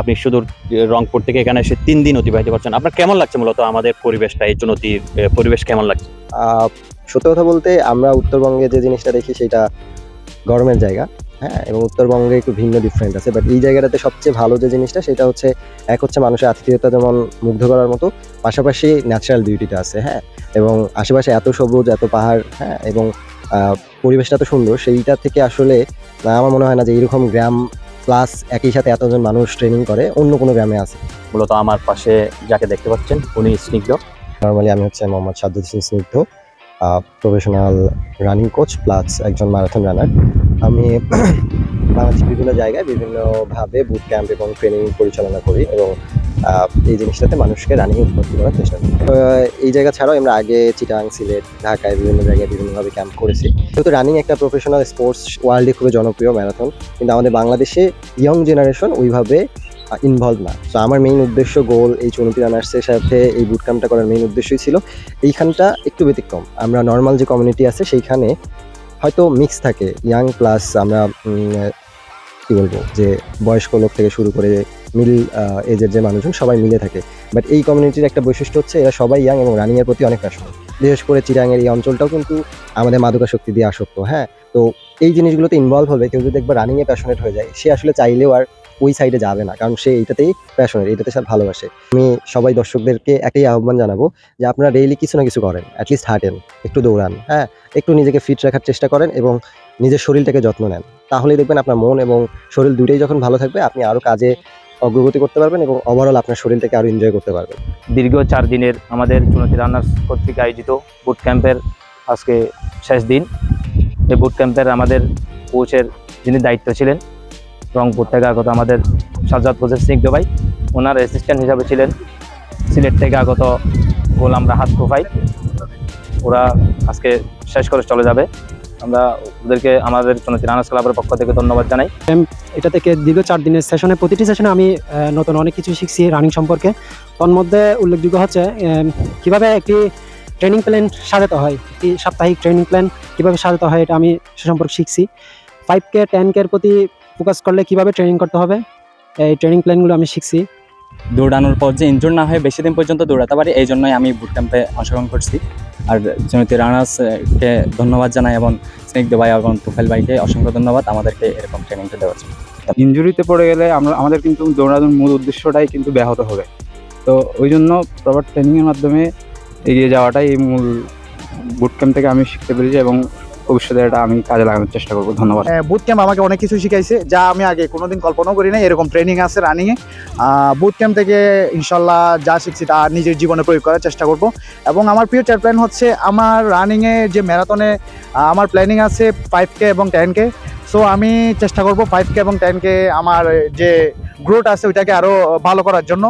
আপনি শুধু রংপুর থেকে এখানে এসে তিন দিন অতিবাহিত করছেন। আপনার কেমন লাগছে মূলত আমাদের পরিবেশটা এই আহ, পরিবেশ কেমন লাগছে? সত্য কথা বলতে আমরা উত্তরবঙ্গে যে জিনিসটা দেখি সেটা গরমের জায়গা হ্যাঁ এবং উত্তরবঙ্গে একটু ভিন্ন ডিফারেন্ট আছে। বাট এই জায়গাটাতে সবচেয়ে ভালো যে জিনিসটা সেটা হচ্ছে এক হচ্ছে মানুষের আত্মীয়তা যেমন মুগ্ধ করার মতো পাশাপাশি ন্যাচারাল বিউটিটা আছে হ্যাঁ এবং আশেপাশে এত সবুজ এত পাহাড় হ্যাঁ এবং পরিবেশটা তো সুন্দর। সেইটা থেকে আসলে আমার মনে হয় না যে এরকম গ্রাম প্লাস একই সাথে এতজন মানুষ ট্রেনিং করে অন্য কোনো গ্রামে আছে? মূলত আমার পাশে যাকে দেখতে পাচ্ছেন উনি স্নিগ্ধ। নর্মালি আমি হচ্ছে Mohammad Saduddin Hossain Snigdha professional running coach plus একজন ম্যারাথন রানার আমি বাংলাদেশের বিভিন্ন জায়গায় বিভিন্নভাবে বুট ক্যাম্প এবং ট্রেনিং পরিচালনা করি এবং এই জিনিসটাতে মানুষকে রানিং উৎপত্তি করার চেষ্টা করি এই জায়গা ছাড়াও আমরা আগে চিটাং, সিলেট, ঢাকায় বিভিন্ন জায়গায় বিভিন্নভাবে ক্যাম্প করেছি। যেহেতু রানিং একটা প্রফেশনাল স্পোর্টস ওয়ার্ল্ডে খুবই জনপ্রিয় ম্যারাথন কিন্তু আমাদের বাংলাদেশে ইয়ং জেনারেশন ওইভাবে ইনভলভ না। তো আমার মেইন উদ্দেশ্য গোল এই চুনতি রানার্সের সাথে এই বুট ক্যাম্পটা করার মেইন উদ্দেশ্যই ছিল, এইখানটা একটু ব্যতিক্রম। আমরা নর্মাল যে কমিউনিটি আছে, সেইখানে হয়তো মিক্স থাকে। ইয়াং প্লাস আমরা কি বলব? যে বয়স্ক লোক থেকে শুরু করে মিল এজের যে মানুষজন, সবাই মিলে থাকে। বাট এই কমিউনিটির একটা বৈশিষ্ট্য হচ্ছে এরা সবাই ইয়াং এবং রানিংয়ের প্রতি অনেক প্যাশন বিশেষ করে চিরাঙের এই অঞ্চলটাও কিন্তু আমাদের মাদকাশক্তি দিয়ে আসক্ত হ্যাঁ? তো এই জিনিসগুলোতে ইনভলভ হবে, কেউ যদি একবার রানিংয়ে প্যাশনেট হয়ে যায়, সে আসলে চাইলেও আর ওই সাইডে যাবে না, কারণ সে এইটাতেই প্যাশনের এইটাতে সে ভালোবাসে। আমি সবাই দর্শকদেরকে একটাই আহ্বান জানাব যে আপনারা ডেইলি কিছু না কিছু করেন অ্যাটলিস্ট হাঁটেন, একটু দৌড়ান হ্যাঁ? একটু নিজেকে ফিট রাখার চেষ্টা করেন এবং নিজের শরীরটাকে যত্ন নেন। তাহলেই দেখবেন আপনার মন এবং শরীর দুটোই যখন ভালো থাকবে, আপনি আরও কাজে অগ্রগতি করতে পারবেন এবং ওভারঅল আপনার শরীরটাকে আরও এনজয় করতে পারবেন। দীর্ঘ চার দিনের আমাদের চুনতি রান্নার্স কর্তৃক আয়োজিত বুট ক্যাম্পের আজকে শেষ দিন। এই বুট ক্যাম্পের আমাদের কোচের যিনি দায়িত্ব ছিলেন, রংপুর থেকে আগত আমাদের সাজ্জাদ হোসেন স্নিগ্ধ ভাই, ওনার অ্যাসিস্ট্যান্ট হিসাবে ছিলেন সিলেট থেকে আগত গোলাম রাহাত তোফাই। ওরা আজকে শেষ করে চলে যাবে। আমরা ওদেরকে, আমাদের রানার্স ক্লাবের পক্ষ থেকে ধন্যবাদ জানাই। এটা থেকে দীর্ঘ চার দিনের সেশনে প্রতিটি সেশনে আমি নতুন অনেক কিছু শিখছি রানিং সম্পর্কে। তন্মধ্যে উল্লেখযোগ্য হচ্ছে কীভাবে একটি ট্রেনিং প্ল্যান সাজাতে হয়, একটি সাপ্তাহিক ট্রেনিং প্ল্যান কীভাবে সাজাতে হয়, এটা আমি সে সম্পর্কে শিখছি। ফাইভ কে টেন কের প্রতি ফোকাস করলে কীভাবে ট্রেনিং করতে হবে, এই ট্রেনিং প্ল্যানগুলো আমি শিখছি। দৌড়ানোর পর যে ইনজোর না হয়ে বেশি দিন পর্যন্ত দৌড়াতে পারি, এই জন্যই আমি বুট ক্যাম্পে অংশগ্রহণ করছি। আর জমিতে রানার্সকে ধন্যবাদ জানাই এবং স্নিগ্ধ ভাই এবং তুফেল ভাইকে অসংখ্য ধন্যবাদ, আমাদেরকে এরকম ট্রেনিংটা দেওয়ার জন্য। ইনজুরিতে পড়ে গেলে আমরা, আমাদের কিন্তু দৌড়ানোর মূল উদ্দেশ্যটাই কিন্তু ব্যাহত হবে। তো ওই জন্য প্রপার ট্রেনিংয়ের মাধ্যমে এগিয়ে যাওয়াটাই এই মূল বুট ক্যাম্প থেকে আমি শিখতে পেরেছি এবং ভবিষ্যতে এটা আমি কাজে লাগানোর চেষ্টা করব। ধন্যবাদ। বুথ ক্যাম্প আমাকে অনেক কিছু শিখাইছে, যা আমি আগে কোনোদিন কল্পনাও করি না এরকম ট্রেনিং আছে রানিংয়ে বুথ ক্যাম্প থেকে ইনশাল্লাহ যা শিখছি তা নিজের জীবনে প্রয়োগ করার চেষ্টা করব। এবং আমার ফিউচার প্ল্যান হচ্ছে আমার রানিংয়ে যে ম্যারাথনে আমার প্ল্যানিং আছে ফাইভ কে এবং টেন কে সো আমি চেষ্টা করব ফাইভ কে এবং টেন কে আমার যে গ্রোথ আছে ওইটাকে আরও ভালো করার জন্য।